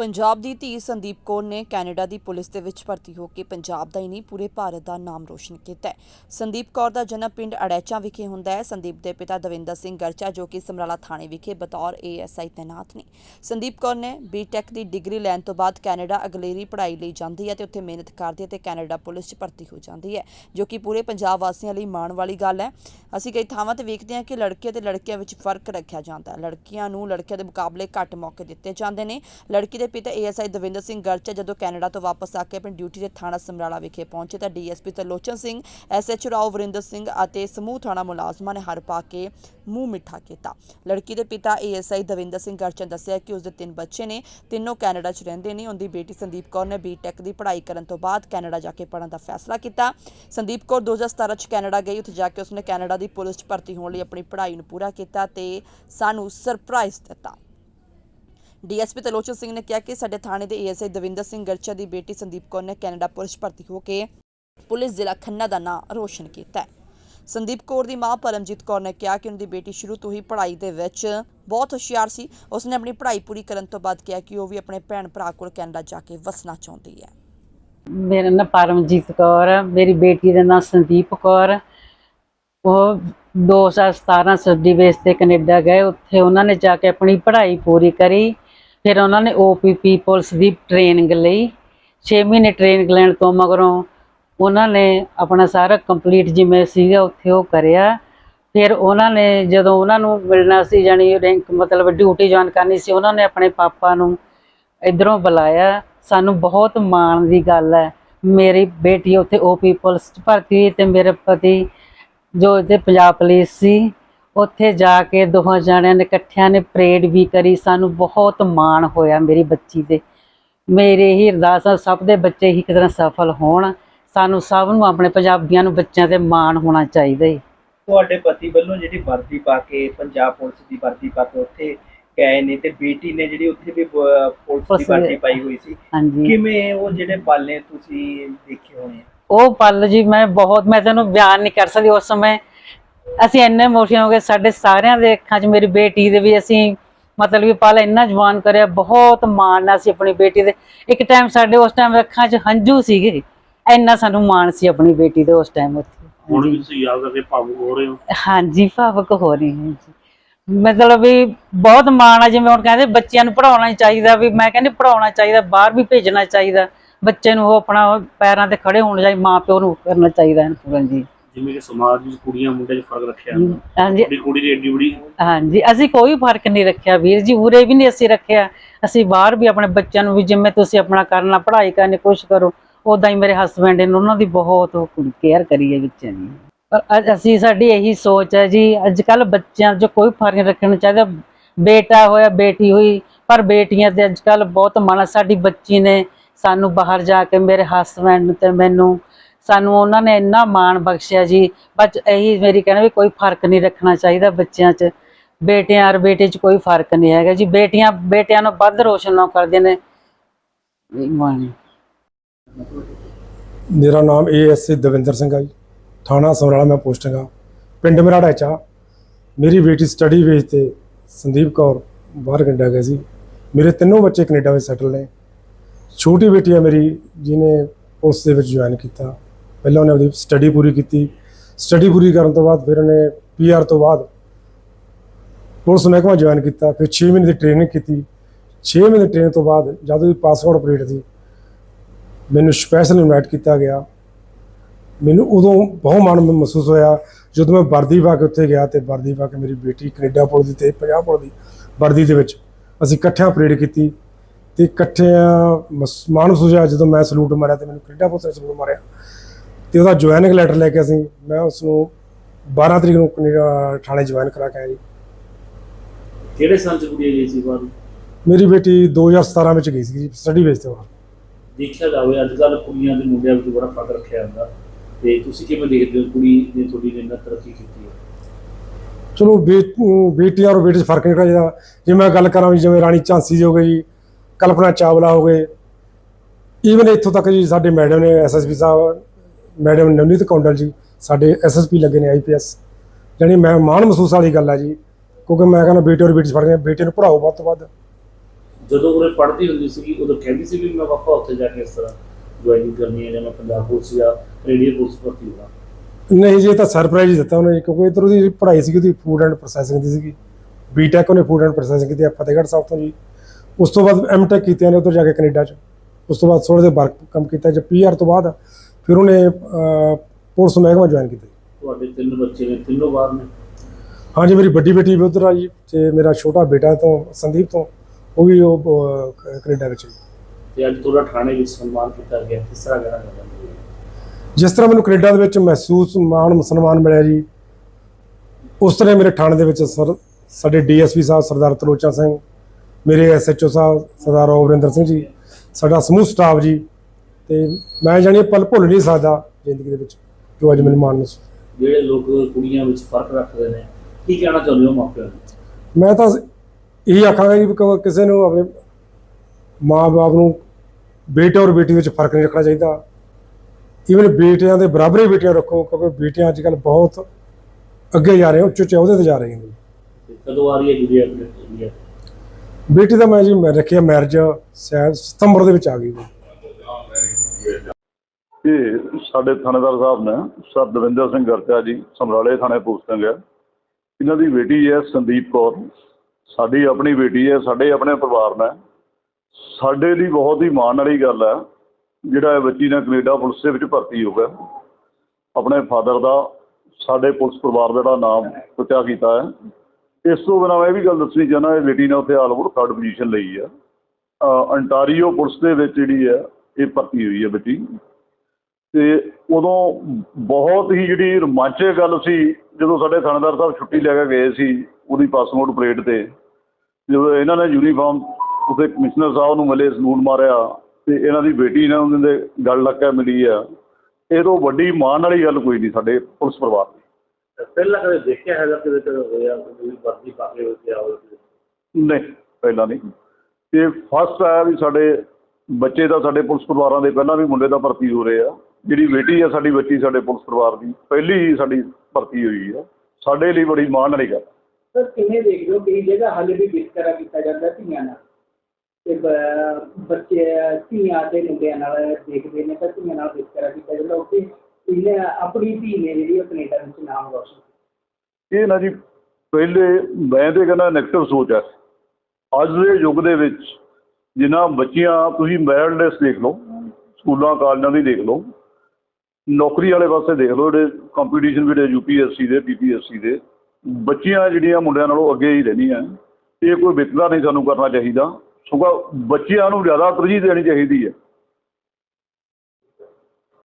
ਪੰਜਾਬ ਦੀ ਧੀ ਸੰਦੀਪ ਕੌਰ ਨੇ ਕੈਨੇਡਾ ਦੀ ਪੁਲਿਸ ਦੇ ਵਿੱਚ ਭਰਤੀ ਹੋ ਕੇ ਪੰਜਾਬ ਦਾ ਹੀ ਨਹੀਂ, ਪੂਰੇ ਭਾਰਤ ਦਾ ਨਾਮ ਰੋਸ਼ਨ ਕੀਤਾ ਹੈ। ਸੰਦੀਪ ਕੌਰ ਦਾ ਜਨਮ ਪਿੰਡ ਅੜੈਚਾ ਵਿਖੇ ਹੁੰਦਾ ਹੈ। ਸੰਦੀਪ ਦੇ ਪਿਤਾ ਦਵਿੰਦਰ ਸਿੰਘ ਗਰਚਾ ਜੋ ਕਿ ਸਮਰਾਲਾ ਥਾਣੇ ਵਿਖੇ ਬਤੌਰ ਏਐਸਆਈ ਤੈਨਾਤ ਨੇ। ਸੰਦੀਪ ਕੌਰ ਨੇ ਬੀਟੈਕ ਦੀ ਡਿਗਰੀ ਲੈਣ ਤੋਂ ਬਾਅਦ ਕੈਨੇਡਾ ਅਗਲੇਰੀ ਪੜ੍ਹਾਈ ਲਈ ਜਾਂਦੀ ਹੈ ਤੇ ਉੱਥੇ ਮਿਹਨਤ ਕਰਦੀ ਹੈ ਤੇ ਕੈਨੇਡਾ ਪੁਲਿਸ 'ਚ ਭਰਤੀ ਹੋ ਜਾਂਦੀ ਹੈ, ਜੋ ਕਿ ਪੂਰੇ ਪੰਜਾਬ ਵਾਸੀਆਂ ਲਈ ਮਾਣ ਵਾਲੀ ਗੱਲ ਹੈ। ਅਸੀਂ ਕਈ ਥਾਵਾਂ ਤੇ ਵੇਖਦੇ ਹਾਂ ਕਿ ਲੜਕੇ ਤੇ ਲੜਕੀਆਂ ਵਿੱਚ ਫ਼ਰਕ ਰੱਖਿਆ ਜਾਂਦਾ ਹੈ। ਲੜਕੀਆਂ ਨੂੰ ਲੜਕਿਆਂ ਦੇ ਮੁਕਾਬਲੇ ਘੱਟ ਮੌਕੇ ਦਿੱਤੇ ਜਾਂਦੇ ਨੇ। ਲੜਕੀ ਦੇ ਪਿਤਾ ਏਐਸਆਈ ਦਵਿੰਦਰ ਸਿੰਘ ਗਰਚਾ ਜਦੋਂ ਕੈਨੇਡਾ ਤੋਂ ਵਾਪਸ ਆ ਕੇ ਆਪਣੀ ਡਿਊਟੀ ਤੇ ਥਾਣਾ ਸਮਰਾਲਾ ਵਿਖੇ ਪਹੁੰਚੇ ਤਾਂ DSP Tarlochan Singh SHO Varinder Singh ਅਤੇ ਸਮੂਹ ਥਾਣਾ ਮੁਲਾਜ਼ਮਾਂ ਨੇ ਹਰ ਪਾ ਕੇ ਮੂੰਹ ਮਿੱਠਾ ਕੀਤਾ। ਲੜਕੀ ਦੇ ਪਿਤਾ ਏਐਸਆਈ ਦਵਿੰਦਰ ਸਿੰਘ ਗਰਚਾ ਦੱਸਿਆ ਕਿ ਉਸ ਦੇ ਤਿੰਨ ਬੱਚੇ ਨੇ, ਤਿੰਨੋਂ ਕੈਨੇਡਾ 'ਚ ਰਹਿੰਦੇ ਨੇ। ਉਹਦੀ ਬੇਟੀ ਸੰਦੀਪ ਕੌਰ ਨੇ ਬੀਟੈਕ ਦੀ ਪੜ੍ਹਾਈ ਕਰਨ ਤੋਂ ਬਾਅਦ ਕੈਨੇਡਾ ਜਾ ਕੇ ਪੜ੍ਹਨ ਦਾ ਫੈਸਲਾ ਕੀਤਾ। ਸੰਦੀਪ ਕੌਰ 2017 'ਚ ਕੈਨੇਡਾ ਗਈ, ਉੱਥੇ ਜਾ ਕੇ ਉਸਨੇ ਕੈਨੇਡਾ ਦੀ ਪੁਲਿਸ 'ਚ ਭਰਤੀ ਹੋਣ ਲਈ ਆਪਣੀ ਪੜ੍ਹਾਈ ਨੂੰ ਪੂਰਾ ਕੀਤਾ ਤੇ ਸਾਨੂੰ ਸਰਪ੍ਰਾਈਜ਼ ਦਿੱਤਾ। ਡੀਐਸਪੀ ਤਲੋਚਨ ਸਿੰਘ ਨੇ ਕਿਹਾ ਕਿ ਸਾਡੇ ਥਾਣੇ ਦੇ ਏਐਸਆਈ ਦਵਿੰਦਰ ਸਿੰਘ ਗਰਚਾ ਦੀ ਬੇਟੀ ਸੰਦੀਪ ਕੌਰ ਨੇ ਕੈਨੇਡਾ ਪੁਲਿਸ ਭਰਤੀ ਹੋ ਕੇ ਪੁਲਿਸ ਜ਼ਿਲ੍ਹਾ ਖੰਨਾ ਦਾ ਨਾਂ ਰੋਸ਼ਨ ਕੀਤਾ ਹੈ। ਸੰਦੀਪ ਕੌਰ ਦੀ ਮਾਂ ਪਰਮਜੀਤ ਕੌਰ ਨੇ ਕਿਹਾ ਕਿ ਉਹਨਾਂ ਦੀ ਬੇਟੀ ਸ਼ੁਰੂ ਤੋਂ ਹੀ ਪੜ੍ਹਾਈ ਦੇ ਵਿੱਚ ਬਹੁਤ ਹੁਸ਼ਿਆਰ ਸੀ। ਉਸਨੇ ਆਪਣੀ ਪੜ੍ਹਾਈ ਪੂਰੀ ਕਰਨ ਤੋਂ ਬਾਅਦ ਕਿਹਾ ਕਿ ਉਹ ਵੀ ਆਪਣੇ ਭੈਣ ਭਰਾ ਕੋਲ ਕੈਨੇਡਾ ਜਾ ਕੇ ਵਸਣਾ ਚਾਹੁੰਦੀ ਹੈ। ਮੇਰਾ ਨਾਂ ਪਰਮਜੀਤ ਕੌਰ ਹੈ, ਮੇਰੀ ਬੇਟੀ ਦਾ ਨਾਂ ਸੰਦੀਪ ਕੌਰ ਉਹ 2017 ਸੱਦੀ ਬੇਸ ਤੇ ਕੈਨੇਡਾ ਗਏ, ਉੱਥੇ ਉਹਨਾਂ ਨੇ ਜਾ ਕੇ ਆਪਣੀ ਪੜ੍ਹਾਈ ਪੂਰੀ ਕਰੀ। ਫਿਰ ਉਹਨਾਂ ਨੇ ਓਪੀਪੀ ਪੁਲਿਸ ਦੀ ਟ੍ਰੇਨਿੰਗ ਲਈ 6 ਮਹੀਨੇ ਟ੍ਰੇਨਿੰਗ ਲੈਣ ਤੋਂ ਮਗਰੋਂ ਉਹਨਾਂ ਨੇ ਆਪਣਾ ਸਾਰਾ ਕੰਪਲੀਟ ਜਿਵੇਂ ਸੀਗਾ ਉੱਥੇ ਉਹ ਕਰਿਆ। ਫਿਰ ਉਹਨਾਂ ਨੇ ਜਦੋਂ ਉਹਨਾਂ ਨੂੰ ਮਿਲਣਾ ਸੀ ਜਾਨੀ ਰੈਂਕ ਮਤਲਬ ਡਿਊਟੀ ਜੁਆਇਨ ਕਰਨੀ ਸੀ, ਉਹਨਾਂ ਨੇ ਆਪਣੇ ਪਾਪਾ ਨੂੰ ਇਧਰੋਂ ਬੁਲਾਇਆ। ਸਾਨੂੰ ਬਹੁਤ ਮਾਣ ਦੀ ਗੱਲ ਹੈ। ਮੇਰੀ ਬੇਟੀ ਉੱਥੇ ਓਪੀ ਪੁਲਿਸ ਚ ਭਰਤੀ ਹੋਈ ਤੇ ਮੇਰੇ ਪਤੀ ਜੋ ਇੱਥੇ ਪੰਜਾਬ ਪੁਲਿਸ ਸੀ ਉੱਥੇ ਜਾ ਕੇ ਦੋਹਾਂ ਜਣਿਆਂ ਨੇ ਇਕੱਠਿਆਂ ਨੇ ਪਰੇਡ ਵੀ ਕਰੀ ਸਾਨੂੰ ਬਹੁਤ ਮਾਣ ਹੋਇਆ ਮੇਰੀ ਬੱਚੀ ਤੇ ਮੇਰੇ ਹੀ ਅਰਦਾਸ ਆ ਸਭ ਦੇ ਬੱਚੇ ਹੀ ਤਰ੍ਹਾਂ ਸਫਲ ਹੋਣ। ਸਾਨੂੰ ਸਭ ਨੂੰ ਆਪਣੇ ਪੰਜਾਬੀਆਂ ਨੂੰ ਬੱਚਿਆਂ ਤੇ ਮਾਣ ਹੋਣਾ ਚਾਹੀਦਾ ਹੈ ਤੁਹਾਡੇ ਪਤੀ ਵੱਲੋਂ ਜਿਹੜੀ ਵਰਦੀ ਪਾ ਕੇ ਪੰਜਾਬ ਪੁਲਿਸ ਦੀ ਵਰਦੀ ਪਾ ਕੇ ਉੱਥੇ ਗਏ ਨੇ ਤੇ ਬੇਟੀ ਨੇ ਜਿਹੜੀ ਉੱਥੇ ਵੀ ਬ- ਪੁਲਿਸ ਦੀ ਪੁਲਿਸ ਵਰਦੀ ਪਾਈ ਹੋਈ ਸੀ। ਹਾਂਜੀ। ਕਿਵੇਂ ਉਹ ਜਿਹੜੇ ਪਲ ਤੁਸੀਂ ਦੇਖੇ ਹੋਣੇ ਆ? ਉਹ ਪਲ ਜੀ ਮੈਂ ਬਹੁਤ ਮੈਂ ਤੈਨੂੰ ਬਿਆਨ ਨਹੀਂ ਕਰ ਸਕਦੀ। ਉਸ ਸਮੇਂ ਅਸੀਂ ਇੰਨੇ ਇਮੋਸ਼ਨਲ ਹੋ ਗਏ ਸਾਡੇ ਸਾਰਿਆਂ ਦੇ ਅੱਖਾਂ 'ਚ ਮੇਰੀ ਬੇਟੀ ਦੇ ਵੀ ਅਸੀਂ ਮਤਲਬ ਕਿ ਪਲ ਇੰਨਾ ਜਵਾਨ ਕਰਿਆ ਬਹੁਤ ਮਾਣ ਨਾਲ ਸੀ ਆਪਣੀ ਬੇਟੀ ਦੇ। ਇੱਕ ਟਾਈਮ ਸਾਡੇ ਉਸ ਟਾਈਮ ਅੱਖਾਂ 'ਚ ਹੰਝੂ ਸੀਗੇ ਇੰਨਾ ਸਾਨੂੰ ਮਾਣ ਸੀ ਆਪਣੀ ਬੇਟੀ ਦੇ ਉਸ ਟਾਈਮ ਉੱਥੇ। ਹੁਣ ਵੀ ਤੁਸੀਂ ਯਾਦ ਕਰਕੇ ਭਾਵੁਕ ਹੋ ਰਹੇ ਹੋ? ਹਾਂਜੀ ਭਾਵਕ ਹੋ ਰਹੀ ਹਾਂ ਜੀ। ਮਤਲਬ ਵੀ ਬਹੁਤ ਮਾਣ ਆ ਜਿਵੇਂ ਹੁਣ ਕਹਿੰਦੇ ਬੱਚਿਆਂ ਨੂੰ ਪੜਾਉਣਾ ਚਾਹੀਦਾ ਵੀ ਮੈਂ ਕਹਿੰਦੀ ਪੜਾਉਣਾ ਚਾਹੀਦਾ ਬਾਹਰ ਵੀ ਭੇਜਣਾ ਚਾਹੀਦਾ। ਬੱਚੇ ਨੂੰ ਉਹ ਆਪਣਾ ਪੈਰਾਂ ਤੇ ਖੜੇ ਹੋਣ ਚਾਹੀਦਾ ਮਾਂ ਪਿਓ ਨੂੰ ਕਰਨਾ ਚਾਹੀਦਾ ਹੈ ਪੂਰਨ ਜੀ। ਜਿਵੇਂ ਕਿ ਸਮਾਜ ਵਿੱਚ ਕੁੜੀਆਂ ਮੁੰਡਿਆਂ 'ਚ ਫ਼ਰਕ ਰੱਖਿਆ ਜਾਂਦਾ ਹਾਂਜੀ। ਕੁੜੀ ਕੁੜੀ ਦੀ ਏਡੀ ਬੜੀ ਹਾਂਜੀ ਅਸੀਂ ਕੋਈ ਫ਼ਰਕ ਨਹੀਂ ਰੱਖਿਆ ਵੀਰ ਜੀ ਉਰੇ ਵੀ ਨਹੀਂ ਅਸੀਂ ਰੱਖਿਆ। ਅਸੀਂ ਬਾਹਰ ਵੀ ਆਪਣੇ ਬੱਚਿਆਂ ਨੂੰ ਵੀ ਜਿਵੇਂ ਤੁਸੀਂ ਆਪਣਾ ਕਰਨਾ ਪੜ੍ਹਾਈ ਕਰਨੀ ਕੋਸ਼ਿਸ਼ ਕਰੋ ਉਦਾਂ ਹੀ ਮੇਰੇ ਹਸਬੰਡ ਨੇ ਉਹਨਾਂ ਦੀ ਬਹੁਤ ਕੇਅਰ ਕਰੀ ਹੈ ਬੱਚਿਆਂ ਦੀ। ਪਰ ਅੱਜ ਅਸੀਂ ਸਾਡੀ ਇਹੀ ਸੋਚ ਹੈ ਜੀ ਅੱਜ ਕੱਲ ਬੱਚਿਆਂ 'ਚ ਕੋਈ ਫ਼ਰਕ ਨਹੀਂ ਰੱਖਣਾ ਚਾਹੀਦਾ। ਬੇਟਾ ਹੋਇਆ ਬੇਟੀ ਹੋਈ ਪਰ ਬੇਟੀਆਂ ਤੇ ਅੱਜ ਕੱਲ ਬਹੁਤ ਮਾਣਾ ਸਾਡੀ ਬੱਚੀ ਨੇ ਸਾਨੂੰ ਬਾਹਰ ਜਾ ਕੇ ਮੇਰੇ ਹਸਬੰਡ ਤੇ ਮੈਨੂੰ ਸਾਨੂੰ ਉਹਨਾਂ ਨੇ ਇੰਨਾ ਮਾਣ ਬਖਸ਼ਿਆ ਜੀ। ਬਸ ਇਹੀ ਮੇਰੀ ਕਹਿਣਾ ਵੀ ਕੋਈ ਫ਼ਰਕ ਨਹੀਂ ਰੱਖਣਾ ਚਾਹੀਦਾ ਬੱਚਿਆਂ 'ਚ। ਬੇਟਿਆਂ ਔਰ ਬੇਟੇ 'ਚ ਕੋਈ ਫ਼ਰਕ ਨਹੀਂ ਹੈਗਾ ਜੀ। ਬੇਟੀਆਂ, ਬੇਟਿਆਂ ਨੂੰ ਵੱਧ ਰੋਸ਼ਨ ਕਰਦੇ ਨੇ। ਵੀ ਮੇਰਾ ਨਾਮ ਏਐਸਏ ਦਵਿੰਦਰ ਸਿੰਘ ਹੈ ਜੀ। ਥਾਣਾ ਸਮਰਾਲਾ ਮੈਂ ਪੋਸਟਿੰਗ ਆ। ਪਿੰਡ ਮੇਰਾ ਢਾਚਾ ਮੇਰੀ ਬੇਟੀ ਸਟੱਡੀ ਵੇਜ ਤੇ ਸੰਦੀਪ ਕੌਰ ਬਾਹਰ ਕੈਨੇਡਾ ਗਏ ਸੀ। ਮੇਰੇ ਤਿੰਨੋਂ ਬੱਚੇ ਕੈਨੇਡਾ ਵਿੱਚ ਸੈਟਲ ਨੇ। ਛੋਟੀ ਬੇਟੀ ਹੈ ਮੇਰੀ, ਜਿਹਨੇ ਪੁਲਿਸ ਦੇ ਵਿੱਚ ਜੁਆਇਨ ਕੀਤਾ। ਪਹਿਲਾਂ ਉਹਨੇ ਆਪਣੀ ਸਟੱਡੀ ਪੂਰੀ ਕੀਤੀ। ਸਟੱਡੀ ਪੂਰੀ ਕਰਨ ਤੋਂ ਬਾਅਦ ਫਿਰ ਉਹਨੇ ਪੀਆਰ ਤੋਂ ਬਾਅਦ ਪੁਲਿਸ ਮਹਿਕਮਾ ਜੁਆਇਨ ਕੀਤਾ। ਫਿਰ 6 ਮਹੀਨੇ ਦੀ ਟ੍ਰੇਨਿੰਗ ਕੀਤੀ। 6 ਮਹੀਨੇ ਦੀ ਟ੍ਰੇਨਿੰਗ ਤੋਂ ਬਾਅਦ ਜਦੋਂ ਦੀ ਪਾਸਪੋਰਟ ਅਪਡੇਟ ਸੀ, ਮੈਨੂੰ ਸਪੈਸ਼ਲ ਇਨਵਾਈਟ ਕੀਤਾ ਗਿਆ। ਮੈਨੂੰ ਉਦੋਂ ਬਹੁਤ ਮਾਣ ਮਹਿਸੂਸ ਹੋਇਆ। ਜਦੋਂ ਮੈਂ ਵਰਦੀ ਪਾ ਕੇ ਉੱਥੇ ਗਿਆ ਤੇ ਵਰਦੀ ਪਾ ਕੇ ਮੇਰੀ ਬੇਟੀ ਕੈਨੇਡਾ ਪੁਲਿਸ ਦੀ ਤੇ ਪੰਜਾਬ ਪੁਲਿਸ ਦੀ ਵਰਦੀ ਦੇ ਵਿੱਚ ਅਸੀਂ ਇਕੱਠਿਆਂ ਪਰੇਡ ਕੀਤੀ ਤੇ ਇਕੱਠਿਆਂ ਮਸ- ਮਾਣ ਮਹਿਸੂਸ ਹੋਇਆ ਜਦੋਂ ਮੈਂ ਸਲੂਟ ਮਾਰਿਆ ਤੇ ਮੈਨੂੰ ਕੈਨੇਡਾ ਪੁਲਿਸ ਨੇ ਸਲੂਟ ਮਾਰਿਆ। ਤੇ ਉਹਦਾ ਜੁਆਇਨਿੰਗ ਲੈਟਰ ਲੈ ਕੇ ਅਸੀਂ ਮੈਂ ਉਸ ਨੂੰ 12 ਤਰੀਕ ਨੂੰ ਥਾਣੇ ਜੁਆਇਨ ਕਰਾ ਕੇ ਆਇਆ ਜੀ। ਕਿਹੜੇ ਸਾਲ 'ਚ ਕੁੜੀ ਗਈ ਸੀ ਬਾਹਰ? ਮੇਰੀ ਬੇਟੀ 2017 ਵਿੱਚ ਗਈ ਸੀ ਸਟੱਡੀ ਬੇਸ ਤੇ ਬਾਹਰ ਦੇਖਿਆ ਜਾਵੇ ਅੱਜ ਕੱਲ ਕੁੜੀਆਂ ਤੇ ਮੁੰਡਿਆਂ ਵਿੱਚ ਬੜਾ ਫ਼ਰਕ ਰੱਖਿਆ ਜਾਂਦਾ। ਤੇ ਤੁਸੀਂ ਕਿਵੇਂ ਦੇਖਦੇ ਹੋ ਕੁੜੀ ਨੇ ਤੁਹਾਡੀ ਨੇ ਇੰਨਾ ਤਰੱਕੀ ਕੀਤੀ ਹੈ? ਚਲੋ ਬੇ- ਅਮ ਬੇਟੀਆਂ ਔਰ ਬੇਟੇ 'ਚ ਫ਼ਰਕ ਰੱਖਣਾ ਚਾਹੀਦਾ ਜੇ ਮੈਂ ਗੱਲ ਕਰਾਂ ਜਿਵੇਂ ਰਾਣੀ ਝਾਂਸੀ ਜੀ ਹੋ ਗਏ ਜੀ ਕਲਪਨਾ ਚਾਵਲਾ ਹੋ ਗਏ ਈਵਨ ਇੱਥੋਂ ਤੱਕ ਜੀ ਸਾਡੇ ਮੈਡਮ ਨੇ ਐਸਐਸਪੀ ਸਾਹਿਬ ਮੈਡਮ ਨਵਨੀਤ ਕੌਂਡਲ ਜੀ ਸਾਡੇ ਐਸਐਸਪੀ ਲੱਗੇ ਨੇ ਆਈਪੀਐਸ ਜਾਣੀ ਮੈਂ ਮਾਣ ਮਹਿਸੂਸ ਵਾਲੀ ਗੱਲ ਆ ਜੀ ਕਿਉਂਕਿ ਮੈਂ ਕਹਿੰਦਾ ਬੇਟੇ ਔਰ ਬੇਟੀ ਨਹੀਂ ਬੇਟੇ ਨੂੰ ਪੜਾਓ ਵੱਧ ਤੋਂ ਵੱਧ। ਜਦੋਂ ਉਹ ਪੜ੍ਹਦੀ ਹੁੰਦੀ ਸੀ ਉਦੋਂ ਕਹਿੰਦੀ ਸੀ ਵੀ ਮੈਂ ਪਾਪਾ ਉੱਥੇ ਜਾ ਕੇ ਇਸ ਤਰ੍ਹਾਂ ਜੁਆਇਨਿੰਗ ਕਰਨੀ ਹੈ ਜਾਂ ਮੈਂ ਪੰਜਾਬ ਪੁਲਿਸ ਜਾਂ ਰੇਡੀਓ ਪੁਲਿਸ ਭਰਤੀ ਹੋਣਾ ਨਹੀਂ ਜੀ ਇਹ ਤਾਂ ਸਰਪ੍ਰਾਈਜ਼ ਦਿੱਤਾ ਉਹਨੇ ਜੀ, ਕਿਉਂਕਿ ਇੱਧਰ ਉਹਦੀ ਪੜ੍ਹਾਈ ਸੀਗੀ ਉਹਦੀ ਫੂਡ ਐਂਡ ਪ੍ਰੋਸੈਸਿੰਗ ਦੀ ਸੀਗੀ। ਬੀਟੈਕ ਉਹਨੇ ਫੂਡ ਐਂਡ ਪ੍ਰੋਸੈਸਿੰਗ ਕੀਤੀ ਆ ਫਤਿਹਗੜ੍ਹ ਸਾਹਿਬ ਤੋਂ ਜੀ। ਉਸ ਤੋਂ ਬਾਅਦ ਐਮਟੈਕ ਕੀਤੀ ਨੇ ਉੱਧਰ ਜਾ ਕੇ ਕੈਨੇਡਾ 'ਚ। ਉਸ ਤੋਂ ਬਾਅਦ ਥੋੜ੍ਹੇ ਦੇ ਵਰਕ ਕੰਮ ਕੀਤਾ ਜਦ ਪੀਆਰ ਤੋਂ ਬਾਅਦ ਫਿਰ ਉਹਨੇ ਅਹ, ਪੁਲਿਸ ਮਹਿਕਮਾ ਜੁਆਇਨ ਕੀਤਾ ਜੀ। ਤੁਹਾਡੇ ਤਿੰਨ ਬੱਚੇ ਨੇ ਤਿੰਨੋਂ ਬਾਹਰ ਨੇ ਹਾਂਜੀ ਮੇਰੀ ਵੱਡੀ ਬੇਟੀ ਵੀ ਉੱਧਰ ਆ ਜੀ ਤੇ ਮੇਰਾ ਛੋਟਾ ਬੇਟਾ ਤੋਂ ਸੰਦੀਪ ਤੋਂ ਉਹ ਵੀ ਉਹ ਅਹ, ਕੈਨੇਡਾ ਵਿੱਚ ਜੀ। ਤੇ ਅੱਜ ਤੁਹਾਡਾ ਥਾਣੇ ਵਿੱਚ ਸਨਮਾਨ ਕੀਤਾ ਗਿਆ ਕਿਸ ਤਰ੍ਹਾਂ ਚਾਹੁੰਦੇ ਜਿਸ ਤਰ੍ਹਾਂ ਮੈਨੂੰ ਕੈਨੇਡਾ ਦੇ ਵਿੱਚ ਮਹਿਸੂਸ ਮਾਣ ਸਨਮਾਨ ਮਿਲਿਆ ਜੀ ਉਸ ਤਰ੍ਹਾਂ ਹੀ ਮੇਰੇ ਥਾਣੇ ਦੇ ਵਿੱਚ ਸਰ ਸਾਡੇ ਡੀਐਸਪੀ ਸਾਹਿਬ ਸਰਦਾਰ ਤਲੋਚਾ ਸਿੰਘ ਮੇਰੇ ਐਸਐਚਓ ਸਾਹਿਬ ਸਰਦਾਰ ਰੋਵਰਿੰਦਰ ਸਿੰਘ ਜੀ ਸਾਡਾ ਸਮੂਹ ਸਟਾਫ ਜੀ ਤੇ ਮੈਂ ਜਾਣੀ ਪਲ ਭੁੱਲ ਨਹੀਂ ਸਕਦਾ ਜ਼ਿੰਦਗੀ ਦੇ ਵਿੱਚ ਜੋ ਅੱਜ ਮੈਨੂੰ ਮਾਣ ਜਿਹੜੇ ਲੋਕ ਕੁੜੀਆਂ ਵਿੱਚ ਫ਼ਰਕ ਰੱਖਦੇ ਨੇ ਕੀ ਕਹਿਣਾ ਚਾਹੁੰਦੇ ਹੋ ਮਾਪਿਆਂ ਨੂੰ? ਮੈਂ ਤਾਂ ਇਹੀ ਆਖਾਂਗਾ ਜੀ ਕਿਸੇ ਨੂੰ ਆਪਣੇ ਮਾਂ-ਬਾਪ ਨੂੰ ਬੇਟੇ ਔਰ ਬੇਟੀ ਵਿੱਚ ਫ਼ਰਕ ਨਹੀਂ ਰੱਖਣਾ ਚਾਹੀਦਾ। ਈਵਨ ਬੇਟਿਆਂ ਦੇ ਬਰਾਬਰ ਹੀ ਬੇਟੀਆਂ ਰੱਖੋ ਕਿਉਂਕਿ ਬੇਟੀਆਂ ਅੱਜ ਕੱਲ੍ਹ ਬਹੁਤ ਅੱਗੇ ਜਾ ਰਹੇ ਉੱਚ ਉੱਚ ਅਹੁਦੇ ਤੇ ਜਾ ਰਹੀਆਂ ਨੇ। ਕਦੋਂ ਆ ਰਹੀ ਹੈ ਗੁੜੀਆ ਇੰਡੀਆ ਬੇਟੀ ਦਾ ਮੈਂ ਜੀ ਮੈਂ ਰੱਖਿਆ ਮੈਰਿਜ ਸਤੰਬਰ ਦੇ ਵਿੱਚ ਆ ਗਈ। ਇਹ ਸਾਡੇ ਥਾਣੇਦਾਰ ਸਾਹਿਬ ਨੇ ਸਰ ਦਵਿੰਦਰ ਸਿੰਘ ਗਰਚਾ ਜੀ, ਸਮਰਾਲੇ ਥਾਣੇ ਪੋਸਟਿੰਗ ਹੈ ਇਹਨਾਂ ਦੀ ਬੇਟੀ ਹੈ ਸੰਦੀਪ ਕੌਰ। ਸਾਡੀ ਆਪਣੀ ਬੇਟੀ ਹੈ, ਸਾਡੇ ਆਪਣੇ ਪਰਿਵਾਰ ਨੇ। ਸਾਡੇ ਲਈ ਬਹੁਤ ਹੀ ਮਾਣ ਵਾਲੀ ਗੱਲ ਹੈ, ਜਿਹੜਾ ਇਹ ਬੱਚੀ ਨੇ ਕੈਨੇਡਾ ਪੁਲਿਸ ਦੇ ਵਿੱਚ ਭਰਤੀ ਹੋ ਗਿਆ। ਆਪਣੇ ਫਾਦਰ ਦਾ, ਸਾਡੇ ਪੁਲਿਸ ਪਰਿਵਾਰ ਦਾ ਜਿਹੜਾ ਨਾਮ ਉੱਚਾ ਕੀਤਾ ਹੈ। ਇਸ ਤੋਂ ਬਿਨਾਂ ਮੈਂ ਇਹ ਵੀ ਗੱਲ ਦੱਸਣੀ ਚਾਹੁੰਦਾ, ਇਹ ਬੇਟੀ ਨੇ ਉੱਥੇ ਆਲਮੋੜ ਥਰਡ ਪੋਜੀਸ਼ਨ ਲਈ ਹੈ। ਅੰਟਾਰੀਓ ਪੁਲਿਸ ਦੇ ਵਿੱਚ ਜਿਹੜੀ ਹੈ ਇਹ ਭਰਤੀ ਹੋਈ ਹੈ ਬੱਚੀ ਤੇ ਉਦੋਂ ਬਹੁਤ ਹੀ ਜਿਹੜੀ ਰੋਮਾਂਚਕ ਗੱਲ ਸੀ ਜਦੋਂ ਸਾਡੇ ਥਾਣੇਦਾਰ ਸਾਹਿਬ ਛੁੱਟੀ ਲੈ ਕੇ ਗਏ ਸੀ ਉਹਦੀ ਪਾਸਪੋਰਟ ਪਲੇਟ ਤੇ ਜਦੋਂ ਇਹਨਾਂ ਨੇ ਯੂਨੀਫਾਰਮ ਉਸੇ ਕਮਿਸ਼ਨਰ ਸਾਹਿਬ ਨੂੰ ਮਿਲੇ ਸਲੂਟ ਮਾਰਿਆ ਤੇ ਇਹਨਾਂ ਦੀ ਬੇਟੀ ਨੇ ਉਹਨਾਂ ਦੇ ਗੱਲ ਲੱਗ ਕੇ ਮਿਲੀ ਆ। ਇਹ ਤੋਂ ਵੱਡੀ ਮਾਣ ਵਾਲੀ ਗੱਲ ਕੋਈ ਨਹੀਂ ਸਾਡੇ ਪੁਲਿਸ ਪਰਿਵਾਰ ਦੀ। ਪਹਿਲਾਂ ਕਦੇ ਦੇਖਿਆ ਹੈਗਾ ਕਿ ਕਿਤੇ ਹੋਇਆ ਕੋਈ ਵਰਦੀ ਪਾ ਕੇ ਆਓ ਨਹੀਂ ਪਹਿਲਾਂ ਨਹੀਂ। ਤੇ ਫਸਟ ਆ ਵੀ ਸਾਡੇ ਬੱਚੇ ਦਾ ਸਾਡੇ ਪੁਲਿਸ ਪਰਿਵਾਰਾਂ ਦੇ ਪਹਿਲਾਂ ਵੀ ਮੁੰਡੇ ਦਾ ਭਰਤੀ ਹੋ ਰਹੇ ਆ। ਜਿਹੜੀ ਬੇਟੀ ਆ ਸਾਡੀ ਬੱਚੀ ਸਾਡੇ ਪੁਲਿਸ ਪਰਿਵਾਰ ਦੀ ਪਹਿਲੀ ਹੀ ਸਾਡੀ ਭਰਤੀ ਹੋਈ ਆ। ਸਾਡੇ ਲਈ ਬੜੀ ਮਾਣ ਵਾਲੀ ਗੱਲ ਸਰ ਕਿਵੇਂ ਦੇਖਦੇ ਹੋ? ਕਈ ਜਗ੍ਹਾ ਹਾਲੇ ਵੀ ਵਿਤਕਰਾ ਕੀਤਾ ਜਾਂਦਾ ਧੀਆਂ ਨਾਲ। ਤੇ ਬੱਚੇ ਧੀਆਂ ਤੇ ਮੁੰਡਿਆਂ ਨਾਲ ਦੇਖਦੇ ਨੇ ਤਾਂ ਧੀਆਂ ਨਾਲ ਵਿਤਕਰਾ ਕੀਤਾ ਜਾਂਦਾ। ਉੱਥੇ ਇਹਨੇ ਆਪਣੀ ਧੀ ਨੇ ਜਿਹੜੀ ਉਹ ਕੈਨੇਡਾ ਵਿੱਚ ਨਾਮ ਰੋਸ਼ਨ ਕੀਤਾ। ਇਹ ਨਾ ਜੀ ਪਹਿਲੇ ਮੈਂ ਤੇ ਕਹਿੰਦਾ ਨੈਗੇਟਿਵ ਸੋਚ ਹੈ ਅੱਜ ਦੇ ਯੁੱਗ ਦੇ ਵਿੱਚ ਜਿਨ੍ਹਾਂ ਬੱਚੀਆਂ ਤੁਸੀਂ ਮੈਰਿਟ ਲਿਸਟ ਦੇਖ ਲਓ, ਸਕੂਲਾਂ, ਕਾਲਜਾਂ ਦੀ ਦੇਖ ਲਓ, ਨੌਕਰੀ ਵਾਲੇ ਪਾਸੇ ਦੇਖ ਲਓ, ਜਿਹੜੇ ਕੰਪੀਟੀਸ਼ਨ ਵੀ ਜਿਹੜੇ ਯੂਪੀਐਸਸੀ ਦੇ ਪੀਪੀਐਸਸੀ ਦੇ, ਬੱਚੀਆਂ ਜਿਹੜੀਆਂ ਮੁੰਡਿਆਂ ਨਾਲੋਂ ਅੱਗੇ ਹੀ ਰਹਿੰਦੀਆਂ ਇਹ ਕੋਈ ਵਿਤਕਰਾ ਨਹੀਂ ਸਾਨੂੰ ਕਰਨਾ ਚਾਹੀਦਾ, ਸਗੋਂ ਬੱਚਿਆਂ ਨੂੰ ਜ਼ਿਆਦਾ ਤਰਜੀਹ ਦੇਣੀ ਚਾਹੀਦੀ ਹੈ।